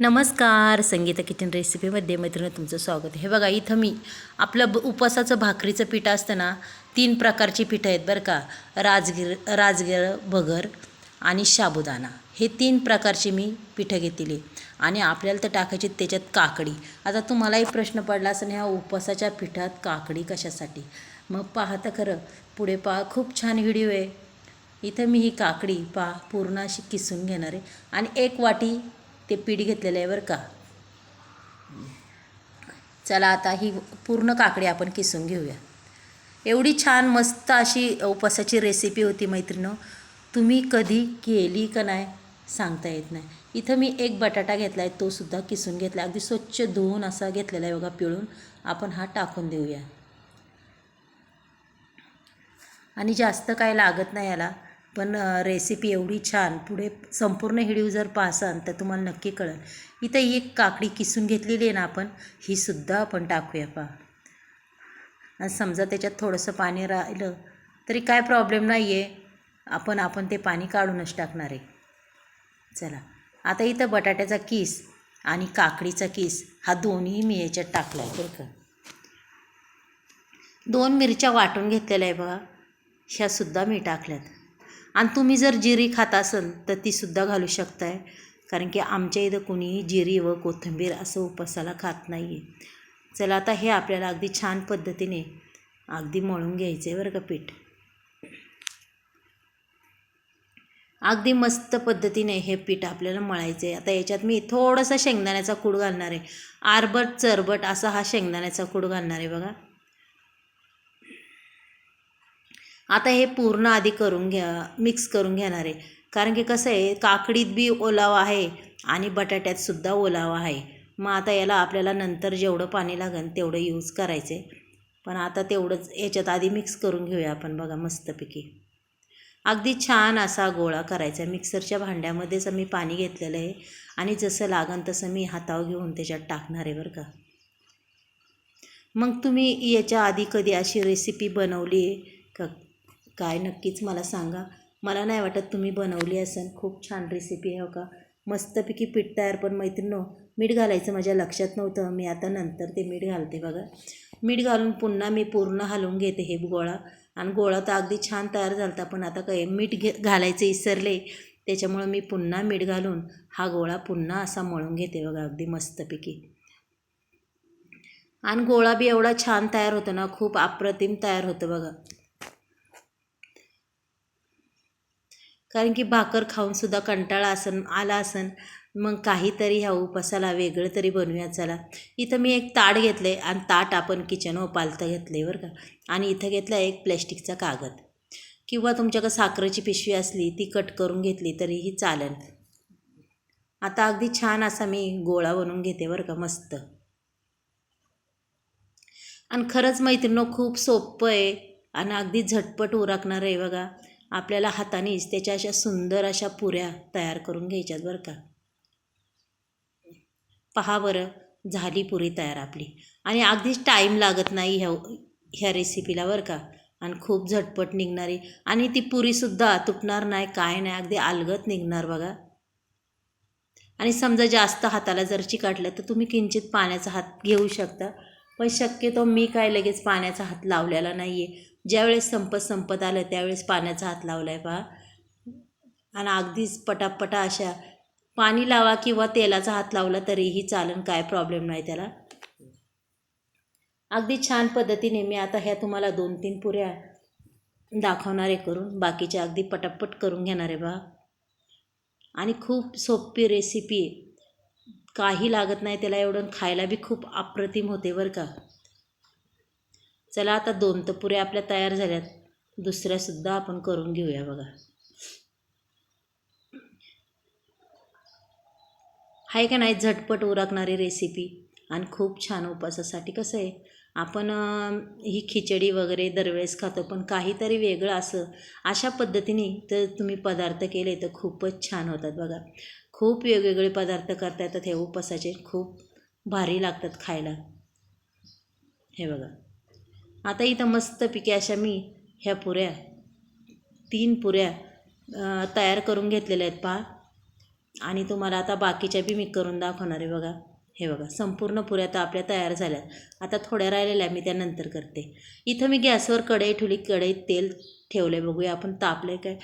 नमस्कार संगीता किचन रेसिपीमध्ये मैत्रिणी तुमचं स्वागत हे बघा इथं मी आपलं ब उपवासाचं भाकरीचं पीठ असतं ना तीन प्रकारची पिठं आहेत बरं का. राजगिर राजगिर भगर आणि साबुदाणा हे तीन प्रकारची मी पिठं घेतली आणि आपल्याला तर टाकायची त्याच्यात काकडी. आता तुम्हालाही प्रश्न पडला असं ह्या उपवासाच्या पिठात काकडी कशासाठी? मग पाहता खरं पुढे पहा. खूप छान व्हिडिओ आहे. इथं मी ही काकडी पा पूर्ण अशी किसून घेणार आहे. आणि एक वाटी ते पीठ घेतलेलं आहे बरं का. चला आता ही पूर्ण काकडी आपण किसून घेऊया. एवढी छान मस्त अशी उपवासाची रेसिपी होती मैत्रिणं. तुम्ही कधी केली का नाही सांगता येत नाही. इथं मी एक बटाटा घेतला आहे तोसुद्धा किसून घेतला अगदी स्वच्छ धुवून असा घेतलेला आहे बघा पिळून. आपण हा टाकून देऊया. आणि जास्त काय लागत नाही याला. पण रेसिपी एवढी छान. पुढे संपूर्ण हिडीव जर पाहसान तर तुम्हाला नक्की कळेल. इथं एक काकडी किसून घेतलेली आहे ना आपण ही सुद्धा आपण टाकूया पा आणि समजा त्याच्यात थोडंसं पाणी राहिलं तरी काय प्रॉब्लेम नाही आहे आपण आपण ते पाणी काढूनच टाकणार आहे. चला. आता इथं बटाट्याचा किस आणि काकडीचा किस हा दोन्ही मी याच्यात टाकला आहे बरं का. दोन मिरच्या वाटून घेतलेल्या आहे बघा. ह्यासुद्धा मी टाकल्यात. आणि तुम्ही जर जिरी खात असाल तर तीसुद्धा घालू शकताय. कारण की आमच्या इथं कुणीही जिरी व कोथिंबीर असं उपासाला खात नाही आहे चला आता हे आपल्याला अगदी छान पद्धतीने अगदी मळून घ्यायचं आहे बरं का पीठ. अगदी मस्त पद्धतीने हे पीठ आपल्याला मळायचं आहे आता याच्यात मी थोडासा शेंगदाण्याचा कूड घालणार. आहे आरबट चरबट असा हा शेंगदाण्याचा कूड घालणार आहे बघा. आता हे पूर्ण आधी करून घ्या मिक्स करून घेणार आहे. कारण की कसं आहे काकडीत बी ओलावा आहे आणि बटाट्यातसुद्धा ओलावा आहे. मग आता याला आपल्याला नंतर जेवढं पाणी लागेल तेवढं यूज करायचं आहे पण आता तेवढंच याच्यात आधी मिक्स करून घेऊया आपण बघा मस्तपैकी. अगदी छान असा गोळा करायचा. मिक्सरच्या भांड्यामध्येच मी पाणी घेतलेलं आहे आणि जसं लागन तसं मी हातावर घेऊन त्याच्यात टाकणार आहे बरं का. मग तुम्ही याच्या आधी कधी अशी रेसिपी बनवली आहे का? काय नक्कीच मला सांगा. मला नाही वाटत तुम्ही बनवली असेल खूप छान रेसिपी आहे हो का? मस्तपैकी पीठ तयार पण मैत्रिणो मीठ घालायचं माझ्या लक्षात नव्हतं. मी आता नंतर ते मीठ घालते बघा. मीठ घालून पुन्हा मी पूर्ण हलवून घेते हे गोळा. आणि गोळा तर अगदी छान तयार झाला होता पण आता काय मीठ घे घालायचं इसरले. त्याच्यामुळं मी पुन्हा मीठ घालून हा गोळा पुन्हा असा मळून घेते बघा अगदी मस्तपैकी. आणि गोळा बी एवढा छान तयार होतो ना खूप अप्रतिम तयार होतं बघा. कारण की भाकर खाऊनसुद्धा कंटाळा असन आला असन मग काहीतरी ह्या उपासाला वेगळं तरी बनवूया चला. इथं मी एक ताट घेतलं आहे आणि ताट आपण किचन पालतं घेतलं आहे बरं का. आणि इथं घेतला एक प्लॅस्टिकचा कागद. किंवा तुमच्याकडं साखरेची पिशवी असली ती कट करून घेतली तरीही चालेल. आता अगदी छान असा मी गोळा बनवून घेते बरं का मस्त. आणि खरंच मैत्रिणं खूप सोपं आहे. आणि अगदी झटपट उरकणार आहे बघा. आपल्याला हातानेच त्याच्या अशा सुंदर अशा पुऱ्या तयार करून घ्यायच्यात बरं का. पहा बरं झाली पुरी तयार आपली. आणि अगदीच टाईम लागत नाही ह्या ह्या रेसिपीला बरं का. आणि खूप झटपट निघणारी. आणि ती पुरीसुद्धा तुटणार नाही काय नाही अगदी अलगत निघणार बघा. आणि समजा जास्त हाताला जर चिकाटलं तर तुम्ही किंचित पाण्याचा हात घेऊ शकता. पण शक्यतो मी काय लगेच पाण्याचा हात लावलेला नाही आहे ज्यावेळेस संपत संपत आलं त्यावेळेस पाण्याचा हात लावला आहे पहा. आणि अगदीच पटापटा अशा पाणी लावा किंवा तेलाचा हात लावला तरीही चालन काय प्रॉब्लेम नाही त्याला. अगदी छान पद्धतीने मी आता ह्या तुम्हाला दोन तीन पुऱ्या दाखवणारे करून. बाकीच्या अगदी पटापट करून घेणार आहे बा आणि खूप सोपी रेसिपी काही लागत नाही त्याला एवढं. खायला बी खूप अप्रतिम होते बरं का. चला आता दोन तर पुऱ्या आपल्या तयार झाल्यात. दुसऱ्यासुद्धा आपण करून घेऊया बघा. आहे का नाही? झटपट उरकणारी रेसिपी आणि खूप छान उपासासाठी कसं आहे आपण ही खिचडी वगैरे दरवेळेस खातो पण काहीतरी वेगळं असं अशा पद्धतीने तर तुम्ही पदार्थ केले तर खूपच छान होतात बघा. खूप वेगवेगळे पदार्थ करता येतात हे उपासाचे खूप भारी लागतात खायला. हे बघा. आता इथं मस्तपैकी अशा मी ह्या पुऱ्या तीन पुऱ्या तयार करून घेतलेल्या आहेत पहा. आणि तुम्हाला आता बाकीच्या बी मी करून दाखवणार आहे बघा. हे बघा संपूर्ण पुऱ्या तर आपल्या तयार झाल्या. आता थोड्या राहिलेल्या मी त्यानंतर करते. इथं मी गॅसवर कढई ठेवली कढईत तेल ठेवलं आहे बघूया आपण तापलं काय.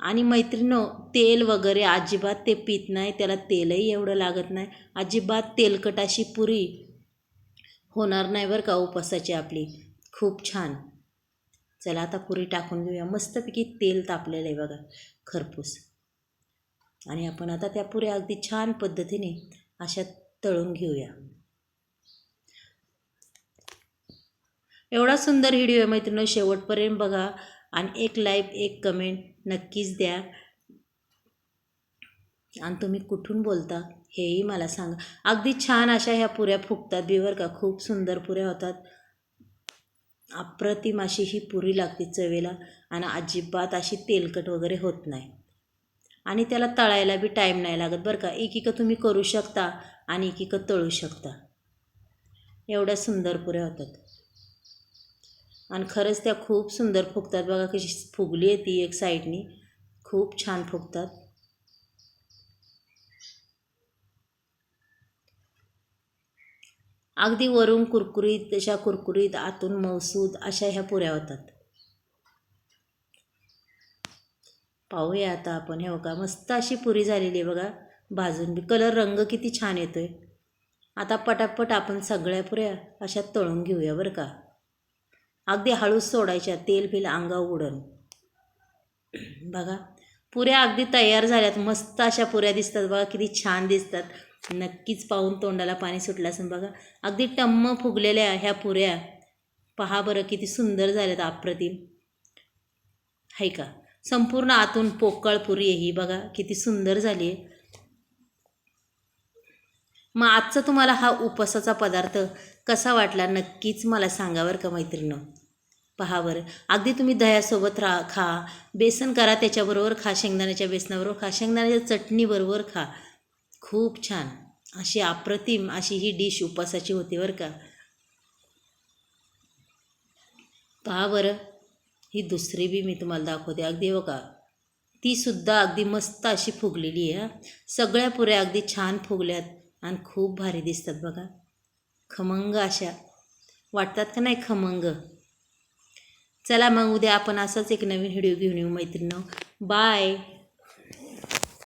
आणि मैत्रिणो तेल वगैरे अजिबात ते पित नाही त्याला तेलही एवढं लागत नाही. अजिबात तेलकट अशी पुरी होणार नाही बरं का उपासाची आपली. खूप छान. चला आता पुरी टाकून घेऊया. मस्तपैकी तेल तापलेलं आहे बघा खरपूस. आणि आपण आता त्या पुऱ्या अगदी छान पद्धतीने अशा तळून घेऊया. एवढा सुंदर व्हिडिओ आहे मैत्रिणी शेवटपर्यंत बघा आणि एक लाईक एक कमेंट नक्कीच द्या. आणि तुम्ही कुठून बोलता हेही मला सांगा. अगदी छान अशा ह्या पुऱ्या फुगतात बिवर का. खूप सुंदर पुऱ्या होतात. अप्रतिम अशी ही पुरी लागते चवेला आणि अजिबात अशी तेलकट वगैरे होत नाही. आणि त्याला तळायला बी टाईम नाही लागत बरं का. एकीकं तुम्ही करू शकता आणि एकीकं तळू शकता. एवढ्या सुंदर पुऱ्या होतात. आणि खरंच त्या खूप सुंदर फुगतात. बघा कशी फुगली आहे ती एक साईडनी खूप छान फुगतात. अगदी वरून कुरकुरीत तशा कुरकुरीत आतून मौसूद अशा ह्या पुऱ्या होतात. पाहूया आता आपण हे बघा मस्त अशी पुरी झालेली आहे बघा. भाजून बी कलर रंग किती छान येतो आहे आता पटापट आपण सगळ्या पुऱ्या अशा तळून घेऊया बरं का. अगदी हळूच सोडायच्या तेल बिल अंगा उडन. बघा पुऱ्या अगदी तयार झाल्यात मस्त अशा पुऱ्या दिसतात बघा किती छान दिसतात. नक्कीच पाहून तोंडाला पाणी सुटलं असेल बघा. अगदी टम्म फुगलेल्या ह्या पुऱ्या. पहा बरं किती सुंदर झाल्यात अप्रतिम. आहे का? संपूर्ण आतून पोकळ पुरी आहे ही बघा. किती सुंदर झाली आहे. मग आजचा तुम्हाला हा उपवासाचा पदार्थ कसा वाटला नक्कीच मला सांगा बरं का मैत्रिणं पहा बरं. अगदी तुम्ही दह्यासोबत रा खा. बेसन करा त्याच्याबरोबर खा. शेंगदाण्याच्या बेसनाबरोबर खा. शेंगदाण्याच्या चटणीबरोबर खा. खूप छान. अशी अप्रतिम अशी ही डिश उपासाची होती बरं का. पहा बरं ही दुसरी बी मी तुम्हाला दाखवते. अगदी बघा ती सुद्धा अगदी मस्त अशी फुगलेली आहे सगळ्या पुऱ्या अगदी छान फुगल्यात आणि खूप भारी दिसतात बघा. खमंग अशा. वाटतात का नाही खमंग? चला मग उद्या आपण असंच एक नवीन व्हिडिओ घेऊन येऊ मैत्रिणी बाय.